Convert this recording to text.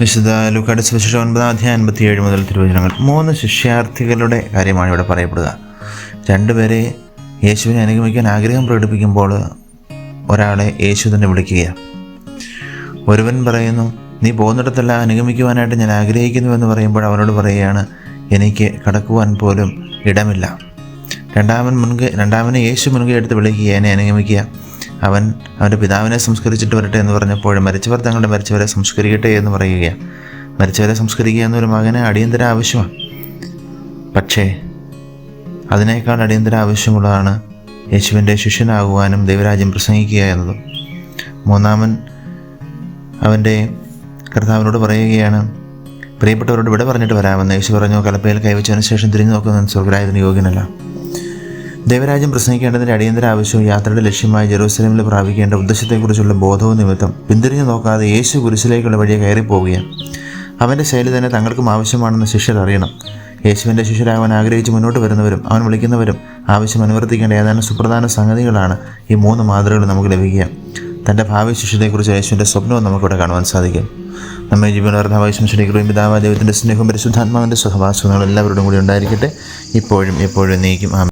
വിശുദ്ധ ലുക്കാട് സുവിശേഷം ഒൻപതാം അധ്യായം അൻപത്തിയേഴ് മുതൽ തിരുവചനങ്ങൾ. മൂന്ന് ശിഷ്യാർത്ഥികളുടെ കാര്യമാണ് ഇവിടെ പറയപ്പെടുക. രണ്ടുപേരെ യേശുവിനെ അനുഗമിക്കാൻ ആഗ്രഹം പ്രകടിപ്പിക്കുമ്പോൾ ഒരാളെ യേശു തന്നെ വിളിക്കുകയാണ്. ഒരുവൻ പറയുന്നു നീ പോകുന്നിടത്തല്ല അനുഗമിക്കുവാനായിട്ട് ഞാൻ ആഗ്രഹിക്കുന്നു എന്ന് പറയുമ്പോൾ അവനോട് പറയുകയാണ് എനിക്ക് കടക്കുവാൻ പോലും ഇടമില്ല. രണ്ടാമൻ മുൻകൈ രണ്ടാമനെ യേശു മുൻകൈ എടുത്ത് വിളിക്കുക എന്നെ അനുഗമിക്കുക. അവൻ അവന്റെ പിതാവിനെ സംസ്കരിച്ചിട്ട് വരട്ടെ എന്ന് പറഞ്ഞപ്പോൾ മരിച്ചവർ തങ്ങളുടെ മരിച്ചവരെ സംസ്കരിക്കട്ടെ എന്ന് പറയുകയാണ് മരിച്ചവരെ സംസ്കരിക്കുക എന്നൊരു മകന് അടിയന്തര ആവശ്യമാണ് പക്ഷേ അതിനേക്കാൾ അടിയന്തര ആവശ്യമുള്ളതാണ് യേശുവിന്റെ ശിഷ്യനാകുവാനും ദൈവരാജ്യം പ്രസംഗിക്കുക എന്നതും. മൂന്നാമൻ അവന്റെ കർത്താവിനോട് പറയുകയാണ് പ്രിയപ്പെട്ടവരോട് ഇവിടെ പറഞ്ഞിട്ട് വരാമെന്ന്. യേശു പറഞ്ഞു കലപ്പയിൽ കൈവച്ചതിന് ശേഷം തിരിഞ്ഞു നോക്കുന്നവൻ സ്വർഗരായതിന് യോഗ്യനല്ല. ദൈവരാജ്യം പ്രസംഗിക്കേണ്ടതിന്റെ അടിയന്തര ആവശ്യവും യാത്രയുടെ ലക്ഷ്യമായി ജെറൂസലേമിൽ പ്രാപിക്കേണ്ട ഉദ്ദേശത്തെക്കുറിച്ചുള്ള ബോധവും നിമിത്തം പിന്തിരിഞ്ഞു നോക്കാതെ യേശു കുരിശിലേക്കുള്ള വഴിയെ കയറിപ്പോവുകയാണ്. അവന്റെ ശൈലി തന്നെ തങ്ങൾക്കും ആവശ്യമാണെന്ന് ശിഷ്യർ അറിയണം. യേശുവിന്റെ ശിഷ്യരാകാൻ ആഗ്രഹിച്ച് മുന്നോട്ട് വരുന്നവരും അവൻ വിളിക്കുന്നവരും ആവശ്യം അനുവർത്തിക്കേണ്ട ഏതാനും സുപ്രധാന സംഗതികളാണ് ഈ മൂന്ന് മാതൃകകൾ നമുക്ക് ലഭിക്കുക. തന്റെ ഭാവി ശിഷ്യതയെക്കുറിച്ച് യേശുവിന്റെ സ്വപ്നവും നമുക്കിവിടെ കാണുവാൻ സാധിക്കും. നമ്മെ ജീവനവർദ്ധമായ ശംശനികളും പിതാവ് ദൈവത്തിന്റെ സ്നേഹവും പരിശുദ്ധാത്മാവിന്റെ സഹവാസങ്ങളും എല്ലാവരോടും കൂടി ഉണ്ടായിരിക്കട്ടെ. ഇപ്പോഴും എപ്പോഴും നീക്കും. ആമേ